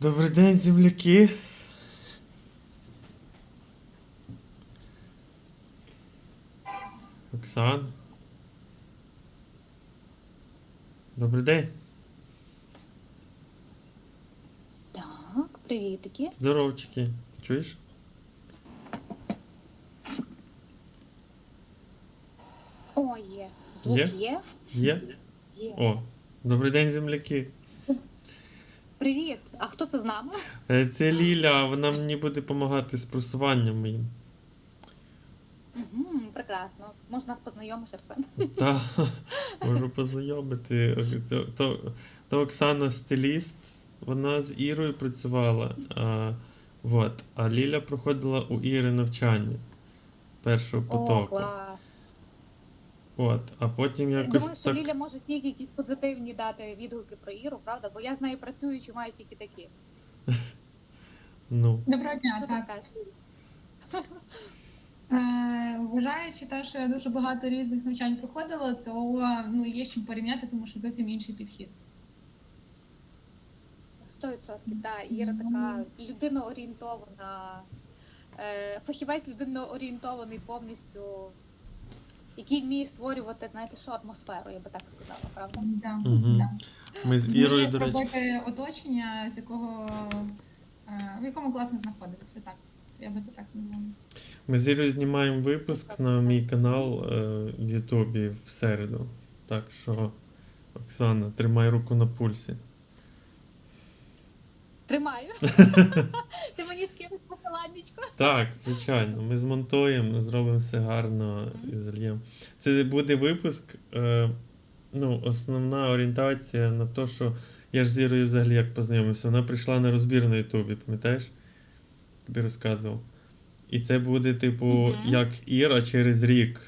Добрий день, земляки. Оксан. Добрий день. Так, привітики. Здоровчики. Чуєш? О, є. Звук Є? є? Є? Є. О, добрий день, земляки. Привіт. А хто це з нами? Е, Це Ліля, вона мені буде допомагати з просуванням моїм. Угу, прекрасно. Може нас познайомиш, Арсен? Та, можу познайомити. То, то, то Оксана стиліст, вона з Ірою працювала. А, вот, а Ліля проходила у Іри навчання першого О, потоку. клас. От, а потім якось Думаю, що так. Ліля може тільки якісь позитивні дати відгуки про Іру, правда? Бо я з нею працюючи, маю тільки такі. Ну, Доброго дня, Що ти так. скажеш? Е, вважаючи те, що я дуже багато різних навчань проходила, то ну, є з чим порівняти, тому що зовсім інший підхід. Сто відсотків, так. Іра така людиноорієнтована, е, фахівець людиноорієнтований повністю, який вміє створювати, знаєте, що атмосферу, я би так сказала, правда? Да, Мгм. да. ми з Вміє Ірою, до речі. робити оточення, з якого е, в якому класно знаходитися. Так, я би це так назвала. Ми з Ірою знімаємо випуск на мій канал е, в Ютубі в середу. Так що, Оксана, тримай руку на пульсі. Тримаю. Ти мені скинеш посиланнячко. Так, звичайно. Ми змонтуємо, ми зробимо все гарно і зальємо. Це буде випуск. Е, ну, основна орієнтація на те, що я ж з Ірою взагалі як познайомився. Вона прийшла на розбір на Ютубі, пам'ятаєш? Тобі розказував. І це буде, типу, Мгм. як Іра через рік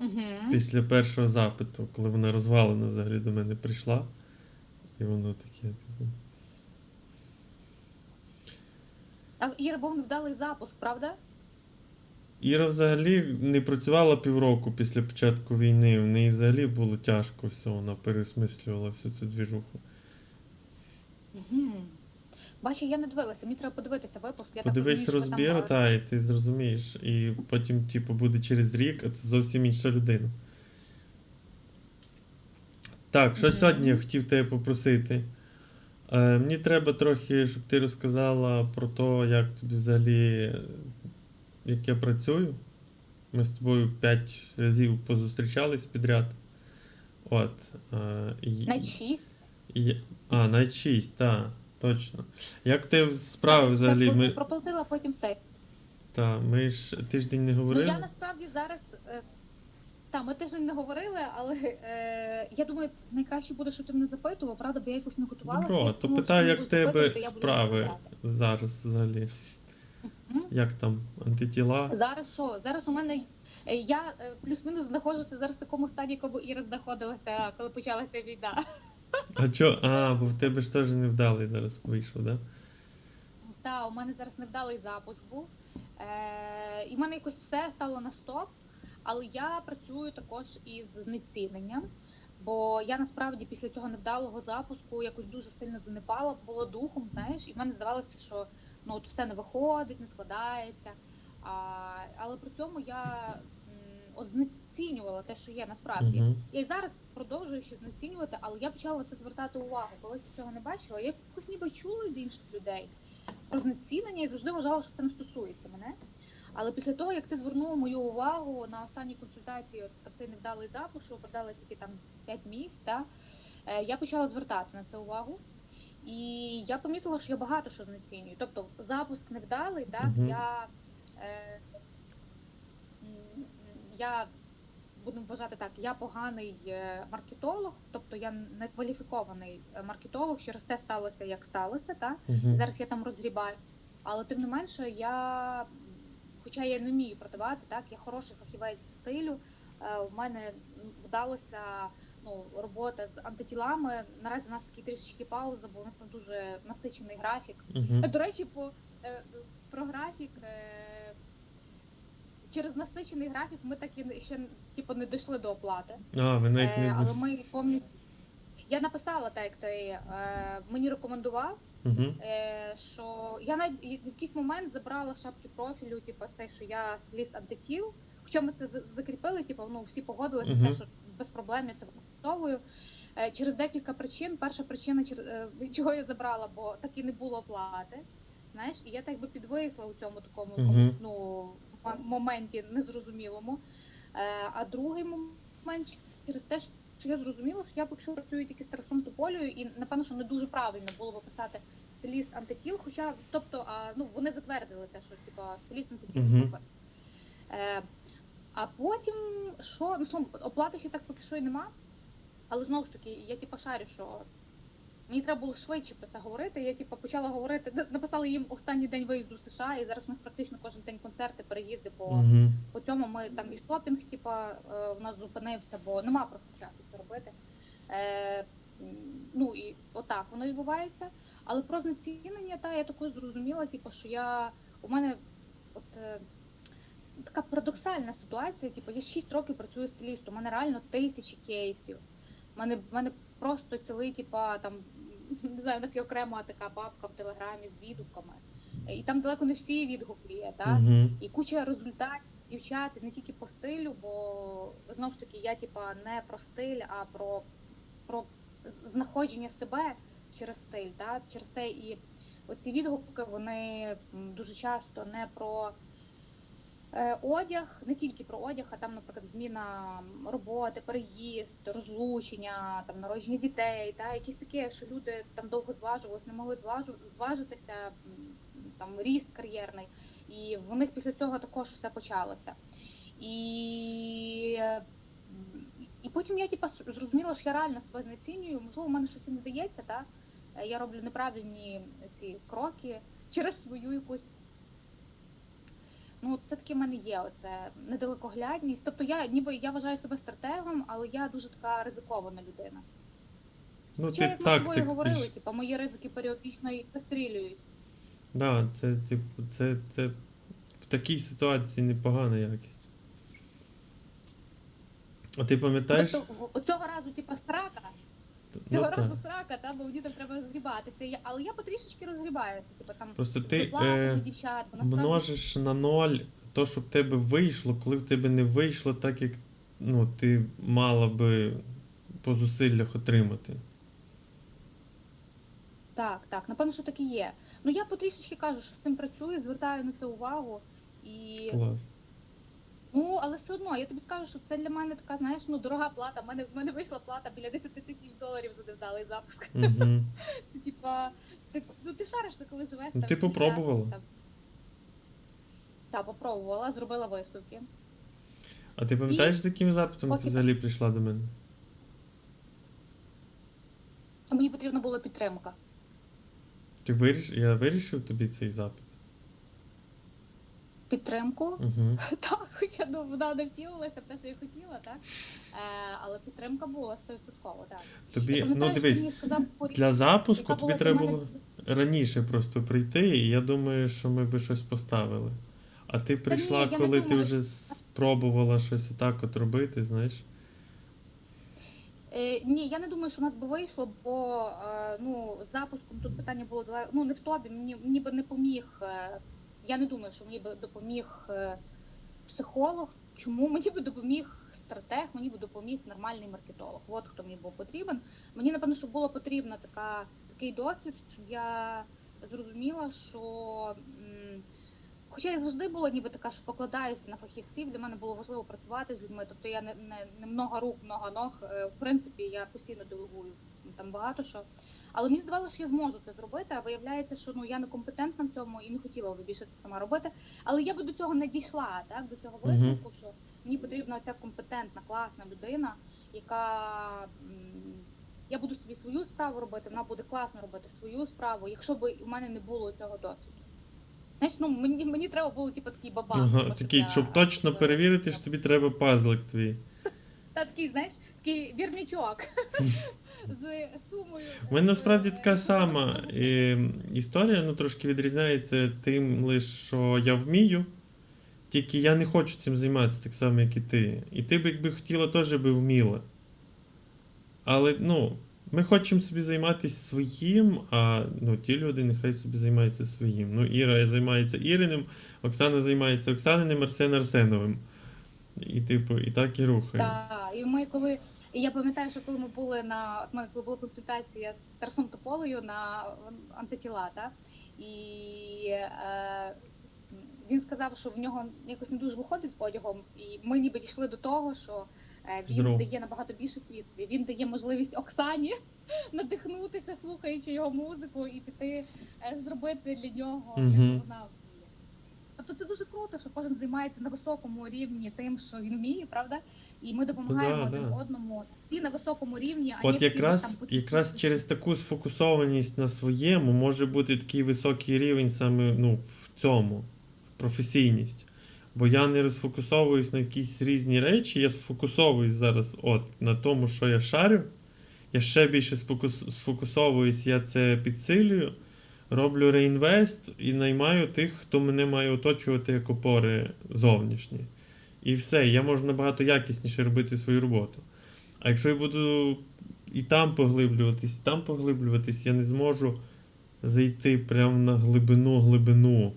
Угу. після першого запиту, коли вона розвалена взагалі до мене прийшла. І воно таке, типу. А Іра був невдалий запуск, правда? Іра взагалі не працювала півроку після початку війни. В неї взагалі було тяжко все, вона пересмислювала всю цю двіжуху. Угу. Бачу, я не дивилася, мені треба подивитися випуск. Я Подивись так розумію, що розбір, там, та, і ти зрозумієш. І потім, типу, буде через рік, а це зовсім інша людина. Так, що Мгм. сьогодні я хотів тебе попросити? Е, мені треба трохи, щоб ти розказала про те, як тобі взагалі, е, як я працюю. Ми з тобою п'ять разів позустрічались підряд. От. Е, і, На шість. і, а, навіть шість, так, точно. Як ти справи взагалі? Ми... Проплатила потім все. та, ми ж тиждень не Ну говорили. я насправді зараз. Та, ми тиждень не говорили, але е... я думаю, найкраще буде, щоб ти мене запитував, правда, бо я якось не готувалася. Добро, то що як в тебе справи зараз взагалі? Як там? Антитіла? Зараз що? Зараз у мене. е, Я е, плюс-мінус знаходжуся зараз в такому стані, коли Іра знаходилася, коли почалася війна. А чо? А, бо в тебе ж теж невдалий зараз вийшов, да? Та, у мене зараз невдалий запуск був. Е, і в мене якось все стало на стоп. Але я працюю також із знеціненням. Бо я насправді після цього невдалого запуску якось дуже сильно занепала, було духом, знаєш, і в мене здавалося, що ну от все не виходить, не складається. А, але при цьому я от знецінювала те, що є насправді. Угу. Я і зараз продовжую ще знецінювати, але я почала це звертати увагу. Колись я цього не бачила. Я якось ніби чула від інших людей про знецінення і завжди вважала, що це не стосується мене. Але після того, як ти звернув мою увагу на останній консультації от, про цей невдалий запуск, що продали тільки там 5 місць, та, е, я почала звертати на це увагу. І я помітила, що я багато що знецінюю. Тобто запуск невдалий, так, Мгм. я, е, я будемо вважати так, я поганий е, маркетолог, тобто я не кваліфікований маркетолог, через те сталося, як сталося, так? Угу. Зараз я там розгрібаю. Але тим не менше, я, хоча я не вмію продавати, так, я хороший фахівець стилю. е, У мене вдалося ну, робота з антитілами. Наразі у нас такий трішечки пауза, бо у нас там дуже насичений графік. Угу. До речі, по, е, про графік. е, Через насичений графік ми так і ще типу, не дійшли до оплати. А, ви навіть Е, не. але ми повністю. я написала так, як ти е, мені рекомендував, Угу. е, що я в якийсь момент забрала шапки профілю, типу, цей, що я стиліст антитіл. Хоча ми це закріпили, типу, ну всі погодилися, Мгм. те, що без проблем я це використовую. Е, Через декілька причин. Перша причина, чер- е, чого я забрала, бо так і не було оплати. Знаєш, і я так би підвисла у цьому такому Мгм. якомусь, ну, моменті незрозумілому. Е, А другий момент через те, що я зрозуміла, що я поки що працюю тільки з Тарасом Тополею, і напевно, що не дуже правильно було би писати стиліст антитіл. Хоча, тобто, а, ну вони затвердили це, що типа стиліст антитіл Мгм. супер. Е, а потім що? Ну, словом, оплати ще так поки що і нема. Але знову ж таки, я типа шарю, що мені треба було швидше про це говорити. Я типа почала говорити, написала їм останній день виїзду в США, і зараз у них практично кожен день концерти, переїзди по Угу. по цьому ми там і шопінг, типа, е, в нас зупинився, бо нема просто часу це робити. Е, ну і отак воно відбувається. Але про знецінення, та я також зрозуміла, типу, що я у мене от е, така парадоксальна ситуація. Типу, я 6 років працюю стилістом, у мене реально тисячі кейсів. У мене, мене просто цілий, типа, там не знаю, у нас є окрема така папка в телеграмі з відгуками. Е, І там далеко не всі відгуки є, так? Угу. і куча результатів дівчат не тільки по стилю, бо знову ж таки я типа не про стиль, а про, про знаходження себе через стиль. Да? Через те і оці відгуки вони дуже часто не про одяг, не тільки про одяг, а там, наприклад, зміна роботи, переїзд, розлучення, там народження дітей, та якісь таке, що люди там довго зважувалися, не могли зважу, зважитися, там ріст кар'єрний. І в них після цього також все почалося. І, е, і потім я типа, зрозуміла, що я реально себе знецінюю. Можливо, в мене щось не дається, та? Е, я роблю неправильні ці кроки через свою якусь. Ну, це таки в мене є оце недалекоглядність. Тобто я ніби я вважаю себе стратегом, але я дуже така ризикована людина. Ну, Хоча, ти як ми з тобою говорили, типу, мої ризики періодично і вистрілюють. Да, це, типу, це, це в такій ситуації непогана якість. А ти пам'ятаєш? Тобто цього разу, типа, срака, Ну, Цього так. разу срака, та, бо там треба розгрібатися. Я, але я потрішечки розгрібаюся. Типу, там Просто ти доплати е, дівчат, насправді множиш на ноль то, що в тебе вийшло, коли в тебе не вийшло так, як ну, ти мала би по зусиллях отримати. так, так, напевно, що так і є. Ну я потрішечки кажу, що з цим працюю, звертаю на це увагу. І Клас. Ну, але все одно, я тобі скажу, що це для мене така, знаєш, ну дорога плата. У мене в мене вийшла плата біля 10 тисяч доларів за невдалий запуск. Угу. Це типа, ти ну ти шариш, ти коли живеш. Ну, там, ти якийсь попробувала? час, там. Так, попробувала, зробила висновки. А ти пам'ятаєш, з яким запитом ти взагалі прийшла до мене? А мені потрібна була підтримка. Ти виріш... Я вирішив тобі цей запит? Підтримку. Угу. Так, хоча ну, вона не втілилася те, що я хотіла, так? Е, але підтримка була 100%, так. Тобі, ну дивись, мені сказав, для запуску тобі треба було раніше просто прийти, і я думаю, що ми би щось поставили. А ти прийшла, ні, я не коли ти вже спробувала щось отак от робити, знаєш? Е, ні, я не думаю, що у нас би вийшло, бо е, ну, з запуском тут питання було далеко. Ну, не в тобі, мені, мені би не поміг. Е, я не думаю, що мені би допоміг е, психолог. Чому мені би допоміг стратег, мені би допоміг нормальний маркетолог. От хто мені був потрібен. Мені напевно, що було потрібно така, такий досвід, щоб я зрозуміла, що. Хоча я завжди була ніби така, що покладаюся на фахівців. Для мене було важливо працювати з людьми. Тобто я не, не, не много рук, много ног. Е, В принципі, я постійно делегую там багато що. Але мені здавалося, що я зможу це зробити, а виявляється, що ну я не компетентна в цьому і не хотіла би більше це сама робити. Але я би до цього не дійшла, так до цього висновку, що мені потрібна ця компетентна, класна людина, яка я буду собі свою справу робити, вона буде класно робити свою справу, якщо б у мене не було цього досвіду. Знаєш, ну мені, мені треба було типу, такий бабах. Ага, щоб такий, я- щоб точно перевірити, що тобі треба пазлик твій. Та такий, знаєш, такий вірничок з сумою. У мене насправді така сама е, історія, ну трошки відрізняється тим лише, що я вмію, тільки я не хочу цим займатися так само, як і ти. І ти б, якби хотіла, теж би вміла. Але, ну, ми хочемо собі займатися своїм, а ну, ті люди нехай собі займаються своїм. Ну, Іра займається Іриним, Оксана займається Оксаниним, Арсен Арсеновим. І, типу, і так і рухаємося. Так, і ми коли. І я пам'ятаю, що коли ми були на от мене коли була консультація з Тарасом Тополею на антитіла, та, і е, він сказав, що в нього якось не дуже виходить одягом, і ми ніби дійшли до того, що е, він Здорово. дає набагато більше світові. Він дає можливість Оксані надихнутися, слухаючи його музику, і піти е, зробити для нього те, Мгм. що вона. Тобто це дуже круто, що кожен займається на високому рівні тим, що він вміє, правда? І ми допомагаємо да, один да. одному і на високому рівні, а не От всі десь якраз, там по якраз через таку сфокусованість на своєму може бути такий високий рівень саме ну, в цьому, в професійність. Бо я не розфокусовуюсь на якісь різні речі, я сфокусовуюсь зараз от, на тому, що я шарю. Я ще більше сфокус, сфокусовуюсь, я це підсилюю, роблю реінвест і наймаю тих, хто мене має оточувати як опори зовнішні. І все, я можу набагато якісніше робити свою роботу. А якщо я буду і там поглиблюватись, і там поглиблюватись, я не зможу зайти прямо на глибину глибину.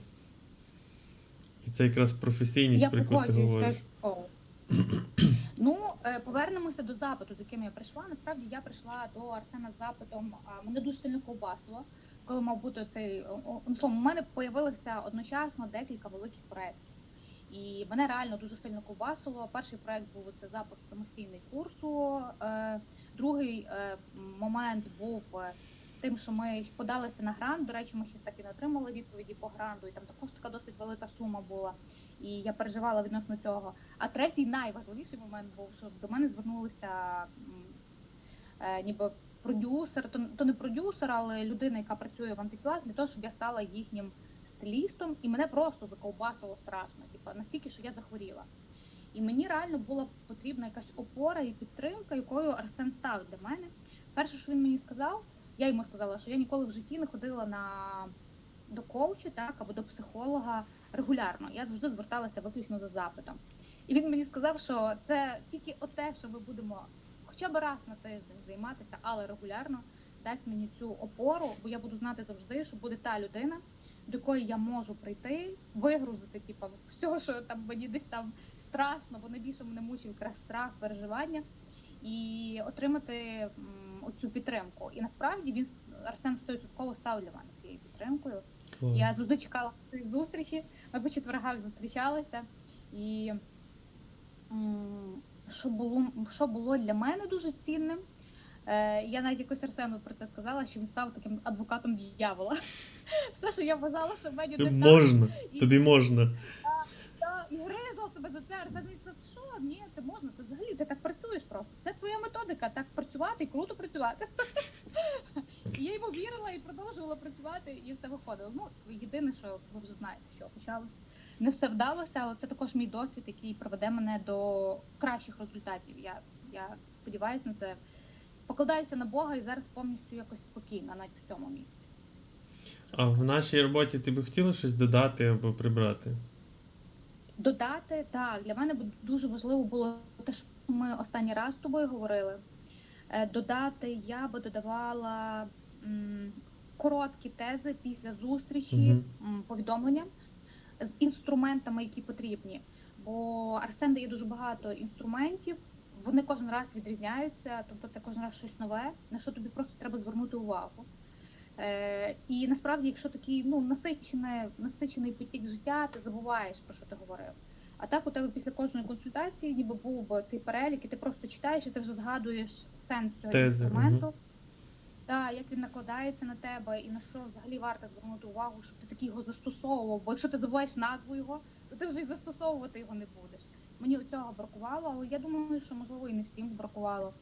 І це якраз професійність, про яку ти говориш. Ну, е, повернемося до запиту, з яким я прийшла. Насправді я прийшла до Арсена з запитом. Мене дуже сильно ковбасило, коли мав бути цей ну, словом, у мене появилося одночасно декілька великих проєктів. І мене реально дуже сильно ковбасило. Перший проєкт був це запуск самостійний курсу. Е, Другий е, момент був е, тим, що ми подалися на грант. До речі, ми ще так і не отримали відповіді по гранту, і там також така досить велика сума була. І я переживала відносно цього. А третій найважливіший момент був, що до мене звернулися ніби продюсер, то, то не продюсер, але людина, яка працює в антитілах, для того, щоб я стала їхнім стилістом, і мене просто заковбасило страшно, типу, настільки, що я захворіла. І мені реально була потрібна якась опора і підтримка, якою Арсен став для мене. Перше, що він мені сказав, я йому сказала, що я ніколи в житті не ходила на до коуча, так або до психолога регулярно. Я завжди зверталася виключно за запитом. І він мені сказав, що це тільки оте, що ми будемо хоча б раз на тиждень займатися, але регулярно дасть мені цю опору, бо я буду знати завжди, що буде та людина, до якої я можу прийти, вигрузити, типу, всього, що там мені десь там страшно, бо найбільше мене мучив якраз страх, переживання, і отримати оцю підтримку. І насправді він Арсен 100% став для мене цією підтримкою. Клас. Я завжди чекала цієї зустрічі. Ми по четвергах зустрічалися. І що було, що було для мене дуже цінним. Е, я навіть якось Арсену про це сказала, що він став таким адвокатом диявола. Все, що я вважала, що в мені не так, Можна, і- тобі можна. та, і гризла себе за це. Арсен мені сказав, що ні, це можна, це взагалі ти так працюєш просто. Це твоя методика, так працювати і круто працювати. І я йому вірила і продовжувала працювати, і все виходило. Ну, єдине, що ви вже знаєте, що почалось. Не все вдалося, але це також мій досвід, який приведе мене до кращих результатів. Я, я сподіваюся на це. Покладаюся на Бога і зараз повністю якось спокійна навіть в цьому місці. А в нашій роботі ти би хотіла щось додати або прибрати? Додати так, для мене дуже важливо було те, що ми останній раз з тобою говорили. Е, Додати я би додавала м, короткі тези після зустрічі, Мгм. м, повідомлення з інструментами, які потрібні. Бо Арсен дає дуже багато інструментів. Вони кожен раз відрізняються, тобто це кожен раз щось нове, на що тобі просто треба звернути увагу. Е, і насправді, якщо такий ну, насичений, насичений потік життя, ти забуваєш про що ти говорив. А так у тебе після кожної консультації ніби був цей перелік, і ти просто читаєш, і ти вже згадуєш сенс цього Тези, інструменту. Та, як він накладається на тебе, і на що взагалі варто звернути увагу, щоб ти такий його застосовував. Бо якщо ти забуваєш назву його, то ти вже й застосовувати його не будеш. Мені цього бракувало, але я думаю, що можливо і не всім бракувало.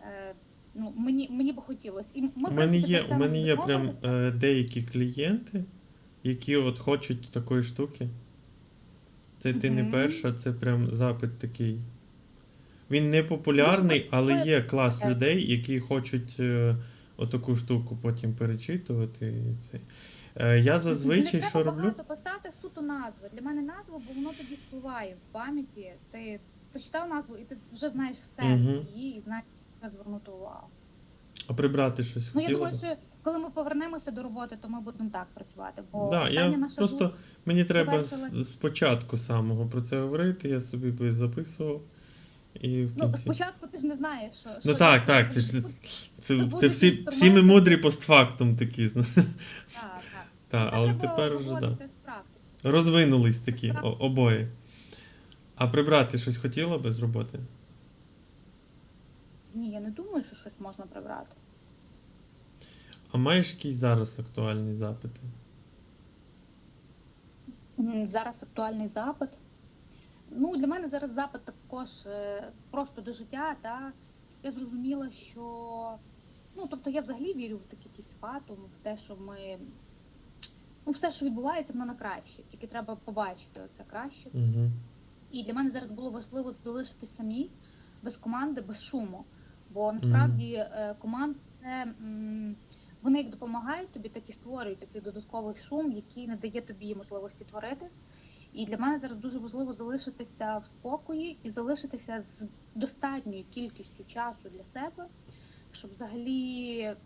Е, ну, мені, мені би хотілося. І ми, У мене є, у мене є прям е, деякі клієнти, які от хочуть такої штуки. Це ти не перша, це прям запит такий. Він не популярний, але є клас людей, які хочуть е, отаку штуку потім перечитувати. і Це. Е, я зазвичай не що треба роблю? багато писати суто назви. Для мене назва, бо воно тоді спливає в пам'яті. Ти прочитав назву, і ти вже знаєш сенс Мгм. її, і знаєш, як звернути увагу. А прибрати щось Ну я хотіла? думаю, б? що коли ми повернемося до роботи, то ми будемо так працювати. Бо Да, остання я наша просто мені треба завершилась. спочатку самого про це говорити, я собі би записував і в Ну, спочатку ти ж не знаєш, що. Ну що так, є. так, це ж це, це всі, всі ми мудрі постфактум такі, зна- Так, так. але тепер вже да. практики. розвинулись такі о- обоє. А прибрати щось хотіла би з роботи? Ні, я не думаю, що щось можна прибрати. А маєш якісь зараз актуальні запити? Зараз актуальний запит. Ну, для мене зараз запит також е, просто до життя. Та я зрозуміла, що ну, тобто я взагалі вірю в такий якийсь фатум, в те, що ми. Ну, все, що відбувається, воно на краще. Тільки треба побачити це краще. Угу. І для мене зараз було важливо залишитись самі без команди, без шуму. Бо насправді е, команд це вони як допомагають тобі, так і створюють цей додатковий шум, який не дає тобі можливості творити. І для мене зараз дуже важливо залишитися в спокої і залишитися з достатньою кількістю часу для себе, щоб взагалі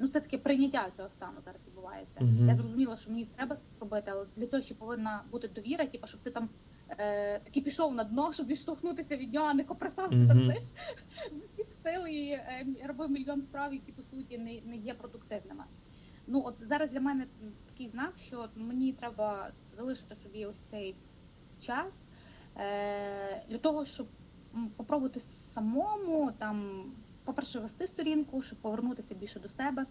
ну це таке прийняття цього стану зараз відбувається. Мгм. Я зрозуміла, що мені треба це зробити, але для цього ще повинна бути довіра, типу, щоб ти там е, таки пішов на дно, щоб відштовхнутися від нього, а не копресався Мгм. там знаєш, з усіх сил і е, робив мільйон справ, які по суті не, не є продуктивними. Ну от зараз для мене такий знак, що мені треба залишити собі ось цей час е, для того, щоб попробувати самому там, по-перше, вести сторінку, щоб повернутися більше до себе,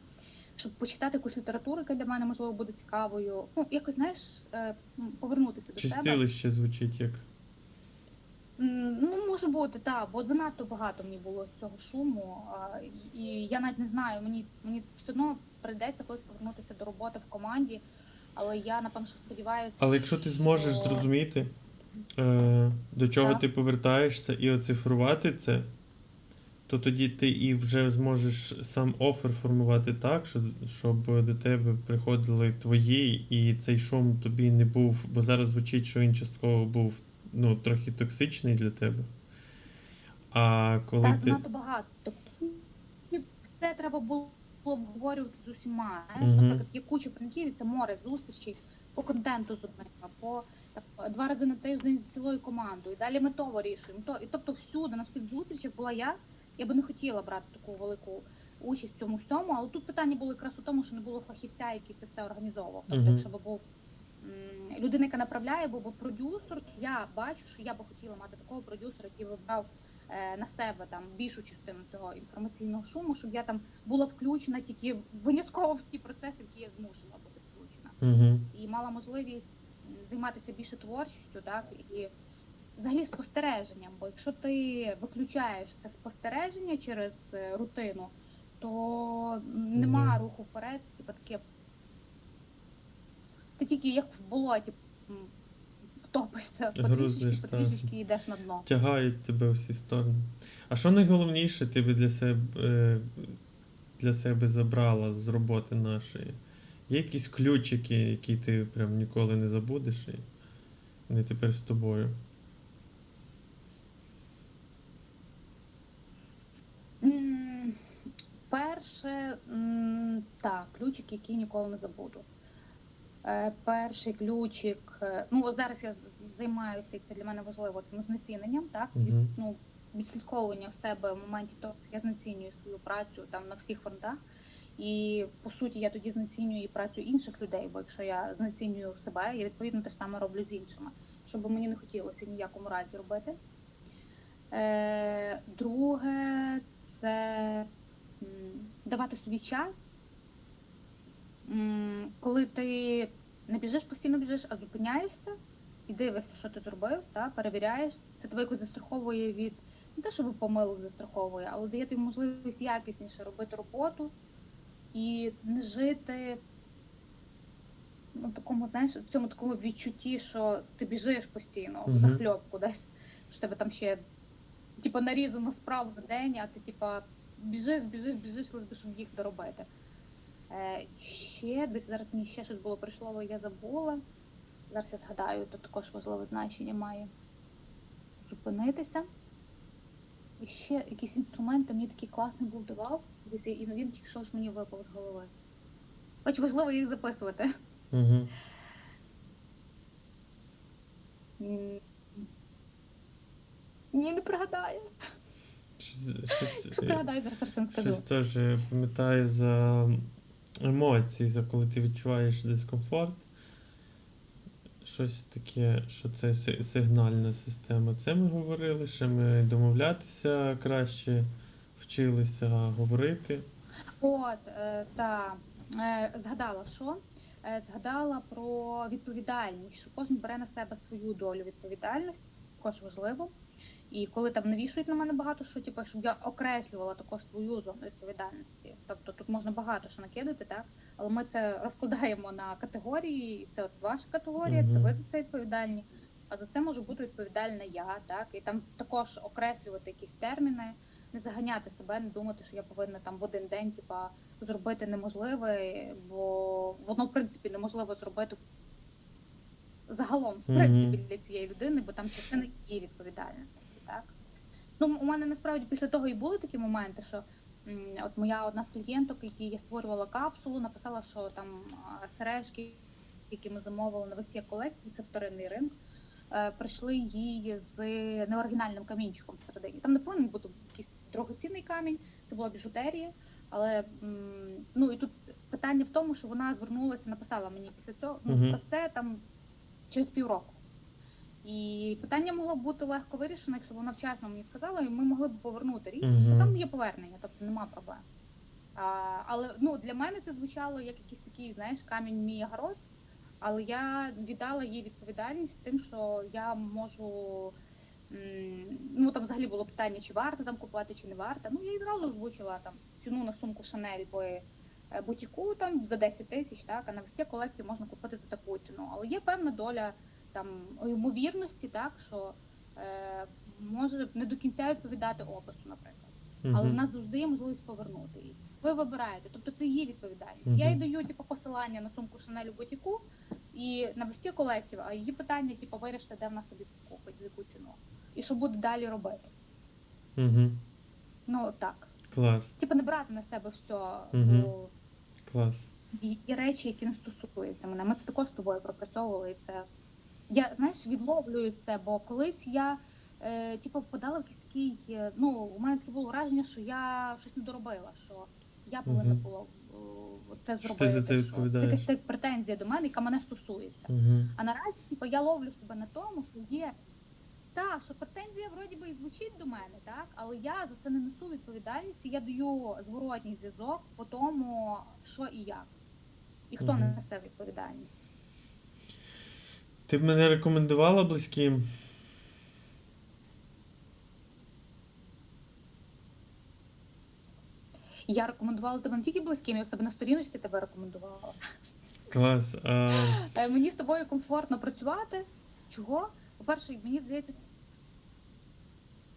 щоб почитати якусь літературу, яка для мене можливо буде цікавою. Ну, якось знаєш, е, повернутися до себе. Чистилище звучить як. Ну, може бути, так, бо занадто багато мені було з цього шуму. І я навіть не знаю, мені, мені все одно прийдеться колись повернутися до роботи в команді, але я напевно що сподіваюся. Але якщо ти зможеш що- зрозуміти, е, до чого Так. ти повертаєшся і оцифрувати це, то тоді ти і вже зможеш сам офер формувати так, що, щоб до тебе приходили твої, і цей шум тобі не був, бо зараз звучить, що він частково був ну, трохи токсичний для тебе. А коли Так, ти. багато. Тобто, Це треба було обговорювати з усіма. Знаєш, Мгм. наприклад, є куча пранків, це море зустрічей по контенту з одними, по так, два рази на тиждень з цілою командою. І далі ми то вирішуємо. То, і тобто всюди, на всіх зустрічах була я. Я би не хотіла брати таку велику участь в цьому всьому, але тут питання було якраз у тому, що не було фахівця, який це все організовував. Тобто, Мгм. якщо б був людина, яка направляє, був продюсер, то я бачу, що я би хотіла мати такого продюсера, який би брав на себе там більшу частину цього інформаційного шуму, щоб я там була включена тільки винятково в ті процеси, які я змушена бути включена, Угу. і мала можливість займатися більше творчістю, так і взагалі спостереженням. Бо якщо ти виключаєш це спостереження через е, рутину, то нема Мгм. руху вперед, це, типу таке. Ти тільки як в болоті топишся, Грузиш, потрішечки, так. потрішечки йдеш на дно. Тягають тебе в всі сторони. А що найголовніше ти би для себе, е, для себе забрала з роботи нашої? Є якісь ключики, які ти прям ніколи не забудеш, і вони тепер з тобою. Перше, так, ключик, який ніколи не забуду. Е, Перший ключик. е, Ну, от зараз я займаюся, і це для мене важливо, цим знеціненням, так? Від, ну, відслідковування в себе в моменті як я знецінюю свою працю там на всіх фронтах. І по суті я тоді знецінюю і працю інших людей, бо якщо я знецінюю себе, я відповідно те ж саме роблю з іншими, що би мені не хотілося ні в якому разі робити. Е, друге, це давати собі час. Коли ти не біжиш, постійно біжиш, а зупиняєшся і дивишся, що ти зробив, та, перевіряєш, це тебе якось застраховує від не те, щоб помилок застраховує, але дає тобі можливість якісніше робити роботу і не жити ну, такому, знаєш, в цьому такому відчутті, що ти біжиш постійно в Мгм. захльопку десь, що тебе там ще типу, нарізано справ в день, а ти типа біжиш, біжиш, біжиш, лиш би, щоб їх доробити. Е, ще десь зараз мені ще щось було прийшло, але я забула. Зараз я згадаю, то також важливе значення має зупинитися. І ще якісь інструменти мені такий класний був давав. І він тільки що ж мені випав з голови. Хоч важливо їх записувати. Угу. Ні, не пригадаю. Щось, щось, Якщо пригадаю, зараз Арсен скажу. щось теж пам'ятаю за емоції, коли ти відчуваєш дискомфорт. Щось таке, що це сигнальна система. Це ми говорили, що ми домовлятися краще вчилися говорити. От, е, та е, згадала, що Е, згадала про відповідальність, що кожен бере на себе свою долю відповідальності, це також важливо. І коли там навішують на мене багато що, типу, щоб я окреслювала також свою зону відповідальності. Тобто тут можна багато що накидати, так? Але ми це розкладаємо на категорії, і це от ваша категорія, це ви за це відповідальні. А за це можу бути відповідальна я, так? І там також окреслювати якісь терміни, не заганяти себе, не думати, що я повинна там в один день, типа, зробити неможливе, бо воно в принципі неможливо зробити загалом, в принципі, для цієї людини, бо там частина її відповідальності, так? Ну, у мене насправді після того і були такі моменти, що от моя одна з клієнток, які я створювала капсулу, написала, що там сережки, які ми замовили на весія колекції, це вторинний ринок. е, Прийшли їй з неоригінальним камінчиком всередині. Там не повинен бути якийсь дорогоцінний камінь, це була біжутерія. Але ну і тут питання в тому, що вона звернулася, написала мені після цього ну, Мгм. про це там через півроку. І питання могло б бути легко вирішено, якщо б вона вчасно мені сказала, і ми могли б повернути річ. Мгм. Бо там є повернення, тобто нема проблем. А, але ну, для мене це звучало як якийсь такий, знаєш, камінь мій огород. Але я віддала їй відповідальність тим, що я можу. м, Ну там взагалі було питання, чи варто там купувати, чи не варто. Ну я їй зразу озвучила там ціну на сумку Шанель по е, бутіку там за 10 тисяч, так а на весті колекції можна купити за таку ціну. Але є певна доля там ймовірності, так що е, може не до кінця відповідати опису, наприклад. Але в нас завжди є можливість повернути її. Ви вибираєте, тобто це її відповідальність. Мгм. Я їй даю типу, посилання на сумку Шанель у бутіку і на весті колекцію, а її питання, типу, вирішити, де вона собі купить, за яку ціну. І що буде далі робити. Мгм. Ну так. Клас, Типу не брати на себе все Мгм. бо клас. і, і речі, які не стосуються мене. Ми це також з тобою пропрацьовували. І це я знаєш, відловлюю це, бо колись я е, типу, впадала в якийсь такий. е, Ну, у мене таке було враження, що я щось не доробила, що я повинна Мгм. була е, це Що ти зробити. за це відповідаєш? якась так претензія до мене, яка мене стосується. Угу. А наразі, типу, я ловлю себе на тому, що є. Так, що претензія вроді би і звучить до мене, так, але я за це не несу відповідальність, і я даю зворотній зв'язок по тому, що і як. І хто Мгм. несе відповідальність. Ти б мене рекомендувала близьким? Я рекомендувала тебе не тільки близьким, я у себе на сторіночці тебе рекомендувала. Клас. А, Е, Мені з тобою комфортно працювати. Чого? По-перше, мені здається,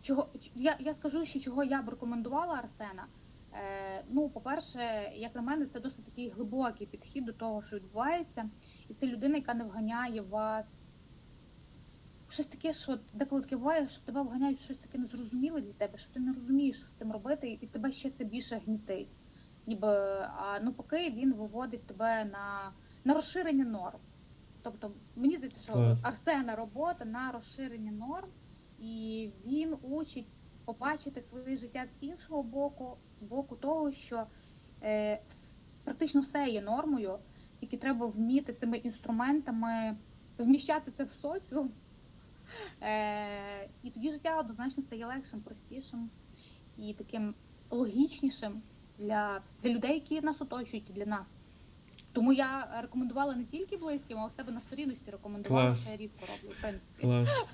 чого я, я скажу, що чого я б рекомендувала Арсена. Е, ну, по-перше, як на мене, це досить такий глибокий підхід до того, що відбувається. І це людина, яка не вганяє вас. Щось таке, що деколи таке буває, що тебе вганяють в щось таке незрозуміле для тебе, що ти не розумієш, що з тим робити, і тебе ще це більше гнітить. Ніби, а ну поки він виводить тебе на, на розширення норм. Тобто, мені здається, що. Арсена робота на розширення норм, і він учить побачити своє життя з іншого боку, з боку того, що е, практично все є нормою, тільки треба вміти цими інструментами вміщати це в соціум. Е, і тоді життя однозначно стає легшим, простішим і таким логічнішим для, для людей, які нас оточують, і для нас. Тому я рекомендувала не тільки близьким, а у себе на сторіночці рекомендувала, Клас. що я рідко роблю, в принципі. клас.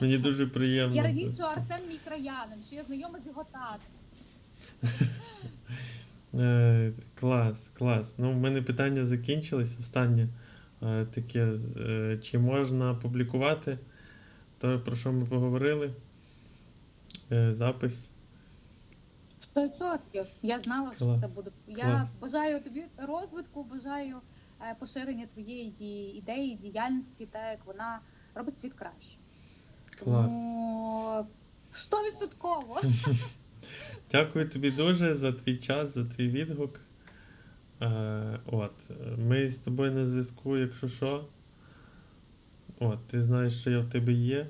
Мені дуже приємно. Я радію, що Арсен мій краянин, що я знайома з його татом. Е, клас, клас. Ну, в мене питання закінчилось. Останнє е, таке. е, Чи можна публікувати те, про що ми поговорили? Запис. Сто відсотків. Я знала, що Клас. це буде. Я Клас. бажаю тобі розвитку, бажаю е, поширення твоєї ідеї, діяльності, так як вона робить світ краще. Клас. Тому Стовідсотково. Дякую тобі дуже за твій час, за твій відгук. Е, от, ми з тобою на зв'язку, якщо що. От, ти знаєш, що я в тебе є.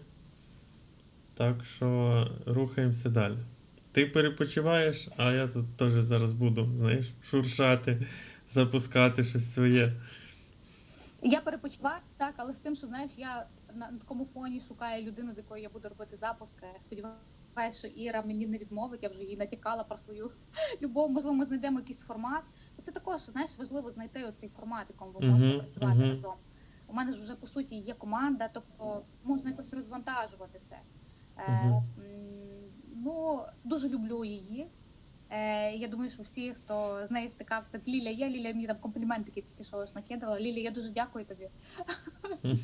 Так що рухаємося далі. Ти перепочиваєш, а я тут теж зараз буду, знаєш, шуршати, запускати щось своє. Я перепочиваю, так, але з тим, що знаєш, я на такому фоні шукаю людину, з якою я буду робити запуск. Я Сподіваюся, що Іра мені не відмовить, я вже їй натякала про свою любов. Можливо, ми знайдемо якийсь формат. Це також знаєш, важливо знайти оцей формат, якому ви можете Мгм, працювати мгм. разом. У мене ж вже по суті є команда, тобто можна якось розвантажувати це. Е, Мгм. Ну, дуже люблю її. Е, я думаю, що всі, хто з нею стикався, От Ліля є, Ліля мені там компліментики тільки що лиш накидала. Ліля, я дуже дякую тобі.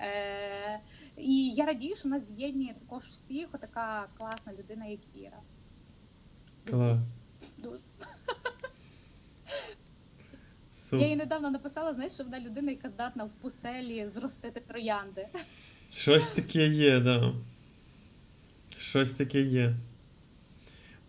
Е, і я радію, що нас з'єднує також всіх, отака класна людина, як Іра. Клас. Дуже. Я їй недавно написала, знаєш, що вона людина, яка здатна в пустелі зростити троянди. Щось таке є, да. Щось таке є.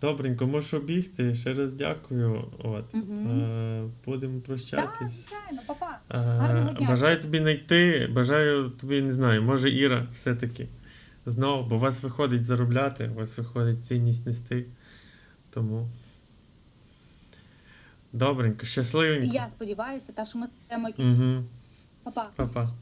Добренько, мушу бігти. Ще раз дякую. От. Е, будемо Так, прощатись. звичайно, папа. Е, Гарного дня. бажаю тобі знайти, бажаю тобі, не знаю, може Іра все-таки. Знову, бо у вас виходить заробляти, у вас виходить цінність нести. Тому. Добренько, щасливенько. І я сподіваюся, та що ми теми Угу. папа. Па-па.